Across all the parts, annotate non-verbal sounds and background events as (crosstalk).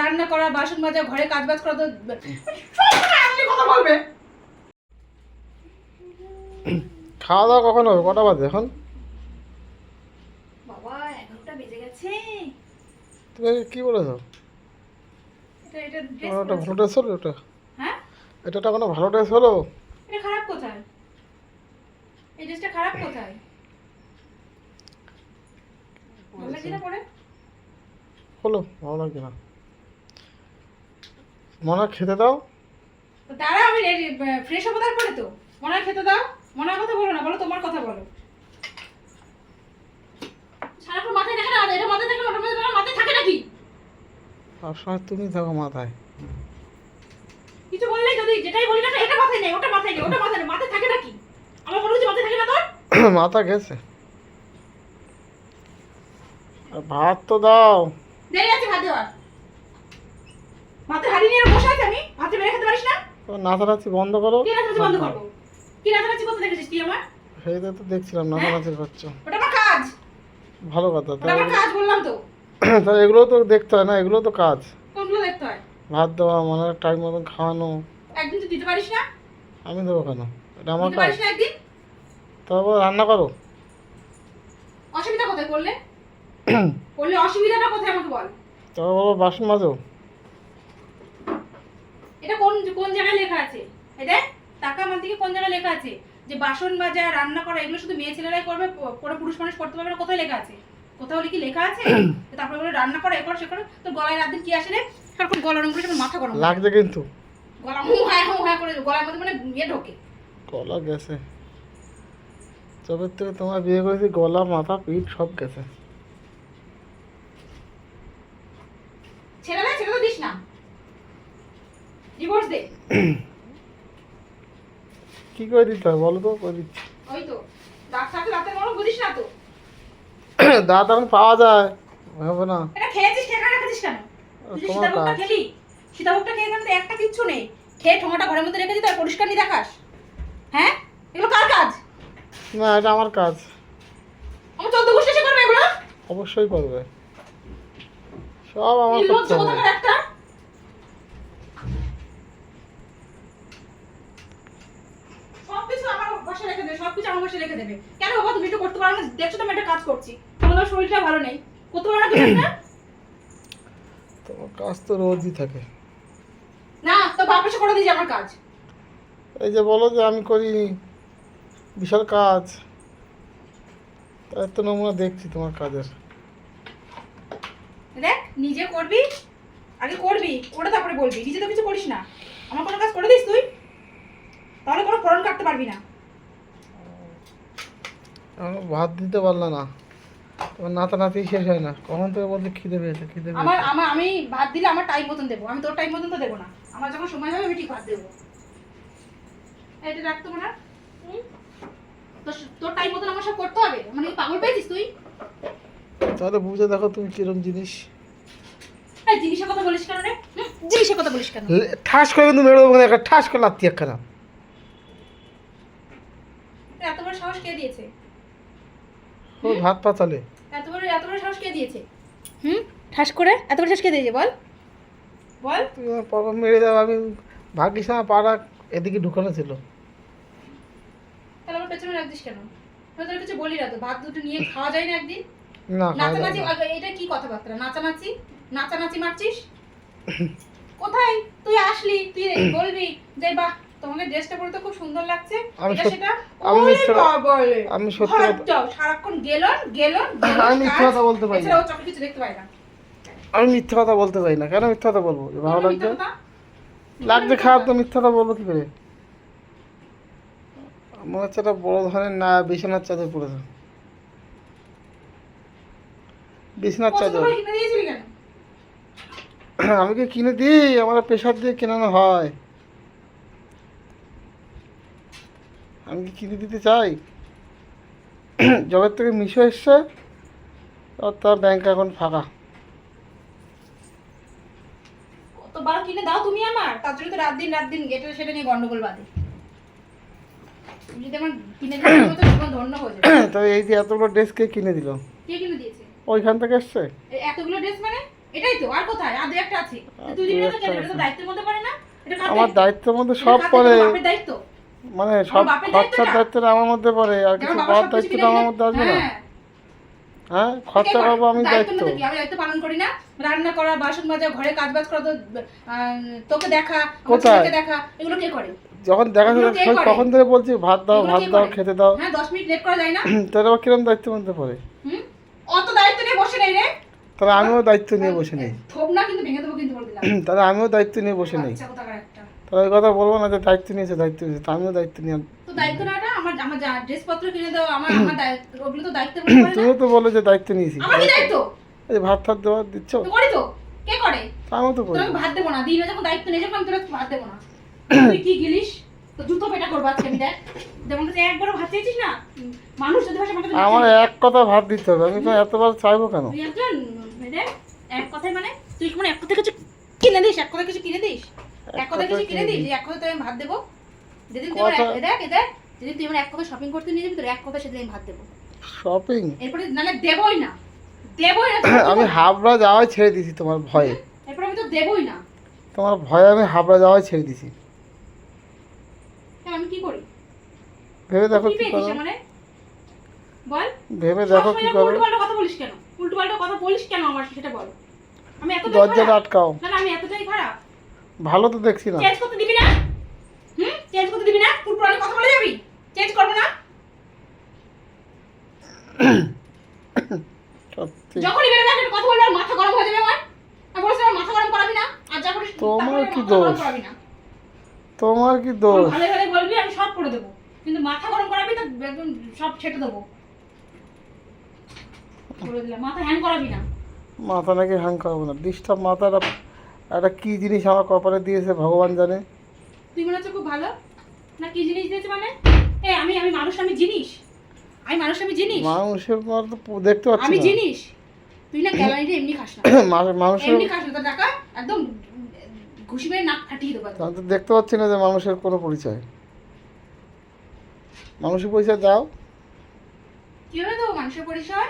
রান্না করা বাসন মাজা ঘরে কাজ বাজ করা তো কথা বলবে খাওয়া দাওয়া কখন হবে? কটা বাজে এখন? বাবা এগারোটা বেজে গেছে। তুমি কি বলেছ? এটা এটা ভালো ড্রেস হলো ওটা হ্যাঁ? এটা কোনো ভালো ড্রেস হলো? এটা খারাপ কোথায়? এই ড্রেসটা খারাপ কোথায়? ভালো লাগছে না পরে? হলো ভালো লাগছে না। মনে খেতে দাও। দাঁড়া আমি ফ্রেশ হব তারপরে তো। মনে খেতে দাও। মনে কথা বলো না বলো তোমার কথা বলো। সারাক্ষণ মাথায় থাকে না এটা মাথায় থাকে না ওটা মাথায় মাথায় থাকে নাকি? সবসময় তুমি থাকো মাথায়। কিছু বললেই যদি যেটাই বলি না এটা মাথায় নেই ওটা মাথায় নেই ওটা মাথায় নেই মাথায় থাকে নাকি আমার বলো যে মাথায় থাকে না তোর? (coughs) মাথা গেছে। ভাত তো দাও। দেরি আছে ভাত দেওয়ার। হারিয়ে নিয়ে বসে আছে আমি। ভাতে বেড়ে খেতে পারিস না? তো নাচানাচি বন্ধ করো। কি নাচানাচি বন্ধ করব? কি নাচানাচি করতে দেখেছিস তুই আমার? সেইটা তো দেখছিলাম নাচানাচি করছ ওটা আমার কাজ। ভালো কথা ওটা আমার কাজ বললাম তো। (clears throat) তা এগুলো তো দেখতে হয় না এগুলো তো কাজ। কোনগুলো দেখতে হয়? ভাত দেওয়া মনে হয় টাইম মতন খাওয়ানো। একদিন তুই দিতে পারিস না? আমি দেবো কেন? এটা আমার কাজ। একদিন? তারপর রান্না করো। অসুবিধা কোথায় করলে করলে (clears throat) অসুবিধাটা কোথায় আমাকে বল। তারপর বাসন মাজো। এটা কোন কোন জায়গায় লেখা আছে? এটা টাকা আমার দিকে কোন জায়গায় লেখা আছে? যে বাসন মাজা রান্না করা এগুলো শুধু মেয়ে ছেলেরাই করবে কোনো পুরুষ মানুষ করতে পারবে না কোথায় লেখা আছে? কোথাও কি লেখা আছে? (coughs) তারপরে বলে রান্না করা এ করো সে করো তো গলায় রাত দিন কি আসে রে? গলা মাথা গরম। লাগছে কিন্তু। গলা হু হ্যাঁ হু হ্যাঁ করে গলার মধ্যে মানে ইয়ে ঢোকে। গলা গেছে। চোখের থেকে তোমার বিয়ে করেছি গলা মাথা পিঠ সব গেছে ছেড়ে দে ছেড়ে তো দিস না ডিভোর্স দে কি করে দিতে হয়? বলো তো করে দিচ্ছি ওই তো দাঁত থাকলে দাঁতের মরম বুঝিস না তো। দাঁত এখন পাওয়া যায় হবে না। এটা খেয়েছিস খেয়ে কেন? তুই যে তোমার সীতাভোগটা। খেলি সীতাভোগটা খেয়ে এখানে তো একটা কিচ্ছু নেই। খেয়ে ঠোঙাটা ঘরের মধ্যে রেখে দিতে আর পরিষ্কার নিয়ে দেখাস। হ্যাঁ? এগুলো কার কাজ? না এটা আমার কাজ। আমার চোদ্দ গোষ্ঠী এসে করবে এগুলো? অবশ্যই করবে। সব আমার করতে হবে। একটা সবকিছু আমার বসে রেখে দেবে সবকিছু আমার বসে রেখে দেবে। কেন বাবা তুমি একটু করতে পারো না। দেখছ তো আমি একটা কাজ করছি। তোমার শরীরটা ভালো নেই? করতে পারো না না তোমার কাজ তো রোজই থাকে। না তো বাপ এসে করে দিয়েছে আমার কাজ। এই যে বলো যে আমি করি বিশাল কাজ। তার তো নমুনা দেখছি তোমার কাজের। দেখ নিজে করবি আগে করবি করে তারপরে বলবি। নিজে তো কিছু করিস না। আমার কোনো কাজ করে দিস তুই? তাহলে কোনো ফোরন কাটতে পারবি না। ভাত দিতে পারল না। তোমার নাতা নাতি শেষ হয় না। কখন থেকে বলতে খিদে পেয়েছে খিদে আমার পেয়েছে। আমার আমি ভাত দিলে আমার টাইম মতন দেবো। আমি তোর টাইম মতন তো দেবো না। আমার যখন সময় হবে আমি ঠিক ভাত দেবো। এটা রাখতো না তোর তোর টাইম মতন আমার সব করতে হবে? মানে পাগল পেয়েছিস তুই? তাহলে বুঝে দেখো তুমি কিরম জিনিস। এই জিনিসের কথা বলিস কেন রে? জিনিসের কথা বলিস কেন? ঠাস করে কিন্তু মেরে দেবো একটা ঠাস করে লাত্তি একখানা এত বড় সাহস কে দিয়েছে ও ভাত পাতালে এত বড় এত বড় সাহস কে দিয়েছে? হুম? ঠাস করে? এত বড় সাহস কে দিয়েছে? বল। বল। পাপা মেরে যাও আমি ভাগ্যিস আমার পাড়া এদিকে ঢুকানো ছিল। তাহলে আমার পেছনে রাখছিস কেন? তোর কিছু বলি না তো ভাত দুটো নিয়ে খাওয়া যায় না একদিন? না নাচানাচি এটা কি কথাবার্তা? নাচানাচি? নাচানাচি মারছিস? কোথায়? তুই আসলি তুই বলবি যে বাহ তোমাকে ড্রেসটা পরে তো খুব সুন্দর লাগছে। এটা সেটা আমি মিথ্যে- বাবারে, আমি সত্যি সারাক্ষণ গেলন গেলন আমি মিথ্যে কথা বলতে পারি না। চোখে কিছু দেখতে পায় না। আমি মিথ্যা কথা বলতে পারি না। কেন মিথ্যা কথা বলব? ভালো কথা? লাগছে খারাপ তো মিথ্যা কথা বলব কি করে? মনে হচ্ছে একটা বড় ধরনের না বিছানার চাদর পড়েছে বিছানার চাদর। আমি কি কিনে দিই? আমার প্রেশার দিয়ে কেনানো হয়। আমি কি কিনে দিতে চাই? জবের থেকে মিশো এসছে আর তার ব্যাংক অ্যাকাউন্ট ফাঁকা। কতবার কিনে দাও তুমি আমার? তার জন্য তো রাত দিন রাত দিন এটা সেটা নিয়ে গন্ডগোল বাঁধে। তবে (coughs) এই যে এতগুলো ড্রেস কে কিনে দিল? কে কিনে দিয়েছে? ওইখান থেকে এসছে? এতগুলো ড্রেস মানে? এটাই তো আর কোথায়? আর একটা আছে। তুই দিবি না কেন? এটা তো দায়িত্বের মধ্যে পড়ে না? আমার দায়িত্ব? দায়িত্বের মধ্যে সব পড়ে। দায়িত্ব? দায়িত্ব মানে সব খরচার দায়িত্বটা? আমার মধ্যে পড়ে আর কিছু পাওয়ার দায়িত্বটা আমার মধ্যে আসবে না? হ্যাঁ, হ্যাঁ? খরচা? করব আমি দায়িত্ব আমি দায়িত্ব পালন করি না? রান্না করা বাসন মাজা ঘরে কাজ বাজ করা তো তোকে দেখা কোথায়? দেখা এগুলো কে করে? যখন দেখা করে? কখন ধরে বলছি ভাত দাও ভাত দাও খেতে দাও। হ্যাঁ দশ মিনিট লেট করা যায় না? তাহলে আবার কিরম দায়িত্বের মধ্যে পড়ে? অত দায়িত্ব নিয়ে বসে নেই রে। তাহলে আমিও দায়িত্ব নিয়ে বসে নেই। থোপ না কিন্তু ভেঙে দেবো কিন্তু বলে দিলাম তাহলে আমিও দায়িত্ব নিয়ে বসে নেই। বাচ্চা ওই কথা বলব না যে দায়িত্ব নিয়েছে দায়িত্ব নিয়েছে আমিও দায়িত্ব নিয়ে তো দায়িত্ব না আমার আমার ড্রেস পত্র কিনে দাও আমার আমার দায়িত্ব ওগুলো তো দায়িত্বের মধ্যে পড়ে তো বলো যে দায়িত্ব নিয়েছি আমার কি দায়িত্ব? এই ভাত দেওয়া দিচ্ছ? তো করি তো। কে করে? আমিও তো করি। তোকে ভাত দেবো না দিনে যখন দায়িত্ব নিয়ে যখন আমি তোরা ভাত দেবো না। (clears throat) তুই কি গিলিস? তো জুতো পেটা করব আজকে আমি দেখ। যেমন একবারও ভাত চেয়েছিস না? মানুষ যদি ভাষা আমাকে আমার এক কথা ভাত দিতে হবে আমি তো এতবার চাইব কেন? তুই একজন এক কথায় মানে তুই মানে এক কথা কিছু কিনে দিস? এক কথা কিছু কিনে দিস? এক কথা কিছু কিনে দিস যে এক কথা আমি ভাত দেবো? যেদিন তুই আমার কথা- এক- এই দেখ দেখ যেদিন তুই আমার এক কথা শপিং করতে নিয়ে যাবি তোর এক কথা সেদিন আমি ভাত দেবো। শপিং এরপরে নাহলে দেবই না। দেবই না (coughs) আমি হাবড়া যাওয়াই ছেড়ে দিছি তোমার ভয়ে। এরপরে আমি তো দেবই না। তোমার ভয়ে আমি হাবড়া যাওয়াই ছেড়ে দিছি। আমি কি করি? ভেবে দেখো কি করো। মানে বল। ভেবে দেখো কি করো। উল্টো কথা বলিস কেন? উল্টো কথা বলিস কেন আমার সেটা বল। আমি এতটাই দরজাটা আটকাও। না আমি এতটাই খারাপ। ভালো তো দেখছি না। চেঞ্জ করতে দিবি না? হুম? চেঞ্জ করতে দিবি না? উল্টো পাল্টা কথা বলে যাবি? চেঞ্জ করব না? (coughs) সত্যি। যখনই বেরোবে একটা কথা বলবে মাথা গরম হয়ে যাবে আমার। আমি বলেছি আমার মাথা গরম করাবি না আর যা করিস তোমার কি দোষ? তোমার কি দোষ? ভালো ভালো বলবি আমি সব করে দেবো। কিন্তু মাথা গরম করাবি তো একদম সব ছেটে দেবো। বলে দিলাম মাথা হ্যাং করাবি না। মাথা নাকি হ্যাং করব না। ডিস্টার্ব মাথাটা একটা কি জিনিস আমার কপালে দিয়েছে ভগবান জানে। তুই মনে হচ্ছে খুব ভালো? না কি জিনিস দিয়েছে মানে? এ আমি আমি মানুষ আমি জিনিস। আমি মানুষ আমি জিনিস। মানুষের পর তো দেখতে পাচ্ছি আমি জিনিস। তুই না ক্যালারিটা এমনি খাস না। (coughs) মা- মানুষের এমনি খাস না। তোর টাকা একদম ঘুষি মেরে নাক ফাটিয়ে দেবো। আমি তো দেখতে পাচ্ছি না যে মানুষের কোনো পরিচয়। মানুষের পরিচয় দাও। কীভাবে দেবো মানুষের পরিচয়?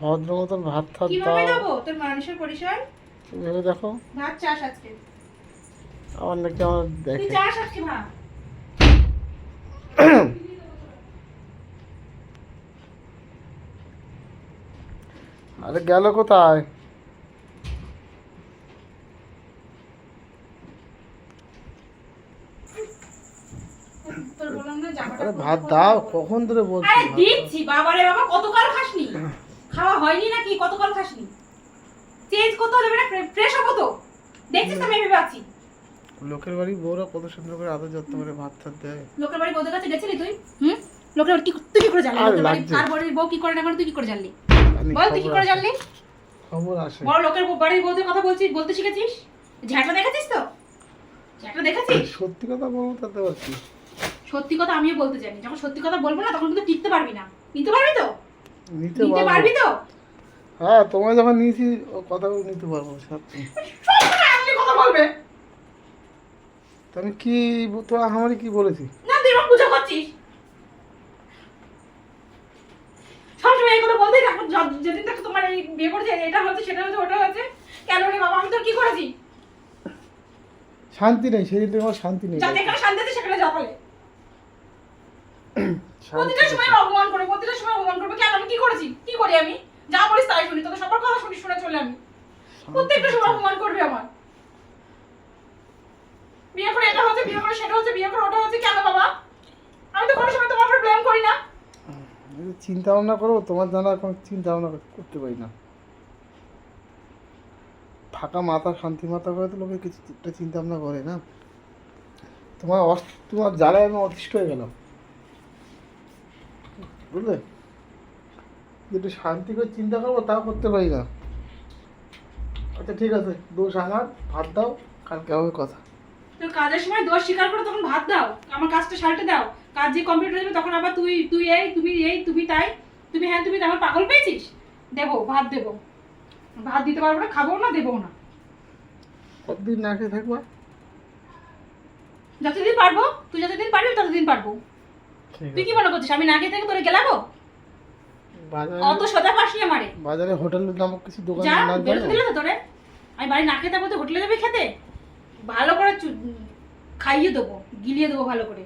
ভদ্র মতন ভাত থাত কীভাবে দেবো? তোর মানুষের পরিচয়? ভেবে দেখো। ভাত চাস আজকে। আমার নাকি আমার দেখে। চাস আজকে ভাত আরে গেল কোথায়? আরে ভাত দাও কখন ধরে বলছি দিচ্ছি বাবারে বাবা কতকাল খাসনি? খাওয়া হয়নি নাকি? কতকাল খাসনি? চেঞ্জ করতে হবে না ফ্রেশ হব তো। দেখছিস তো আমি ভেবে আছি। লোকের বাড়ি বউরা কত সুন্দর করে আদর যত্ন করে ভাত টাত দেয়। লোকের বাড়ি বউদের কাছে গেছিলি তুই? হুম? লোকের বাড়ি কি তুই কি করে জানলি? আর লোকের বাড়ি লাগছে। কার বাড়ির বউ কি করে না করে তুই কি করে জানলি? জানি, বল তুই কি খবর করে আসে। জানলি? খবর আসে। বড় লোকের বউ- বাড়ির বউদের কথা বলছিস বলতে শিখেছিস? ঝ্যাটা দেখেছিস তো? ঝ্যাটা দেখেছিস? সত্যি কথা বলব তাতে পারছি সত্যি কথা আমিও বলতে জানি। যখন সত্যি কথা বলব না তখন কিন্তু টিকতে পারবি না। নিতে পারবি তো? নিতে নিতে পারব। পারবি তো? হ্যাঁ তোমায় যখন নিয়েছি ও কথাগুলো নিতে পারব সত্যি। কথা বলবে আমি কি তো আমারই কি বলেছি? না তুই এবার পূজা করছিস? সবসময় এই কথা বলতেই থাকো যেদিন তোমার এই বিয়ে করেছে এটা হচ্ছে সেটা হচ্ছে ওটা হচ্ছে কেন রে বাবা আমি তোর কি করেছি? শান্তি নেই সেদিন থেকে আমার শান্তি নেই। যা যেখানে শান্তি আছে সেখানে যা শান্তি প্রতিটা সময় অপমান করে প্রতিটা সময় অপমান করবে কেন আমি কি করেছি? কি করি আমি? যা বলিস তাই শুনি তোকে সবার কথা শুনি শুনে চলে আমি। প্রত্যেকটা সময় অপমান করবে আমার। বিয়ে করে এটা হচ্ছে বিয়ে করে সেটা হচ্ছে বিয়ে করে ওটা হচ্ছে কেন বাবা? আমি তো কোনো সময় তোমার উপর ব্লেম করি না। চিন্তা ভাবনা করব তোমার জানা এখন চিন্তা ভাবনা করতে পারি না। ফাঁকা মাথা শান্তি মাথা করে তো লোকে কিছু একটা চিন্তা ভাবনা করে না। তোমার তোমার জ্বালায় আমি অতিষ্ঠ হয়ে গেলাম। বুঝলে? একটু শান্তি করে চিন্তা করব তাও করতে পারি না। আচ্ছা ঠিক আছে দোষ আমার ভাত দাও কালকে হবে কথা। তোর কাজের সময় দোষ স্বীকার করে তখন ভাত দাও আমার কাজটা সালটে দাও। কাজ যে কমপ্লিট হয়ে যাবে তখন আবার তুই তুই এই তুমি এই তুমি তাই তুমি হ্যাঁ তুমি। আমার পাগল পেয়েছিস? দেবো ভাত দেবো। ভাত দিতে পারব না খাব না দেবো না। কতদিন না খেয়ে থাকবা? যতদিন পারব তুই যতদিন পারবি ততদিন পারব। তুই কি মনে করছিস আমি না খেয়ে থেকে তোরে গেলাবো? বাজারে অত সোজা পাসনি আমারে। বাজারে হোটেল নামক কিছু দোকান যা বেরোতে দিলে তো তোরে। আমি বাড়ি না খেতে বলতে হোটেলে যাবে খেতে? ভালো করে খাইয়ে দেবো গিলিয়ে দেবো ভালো করে।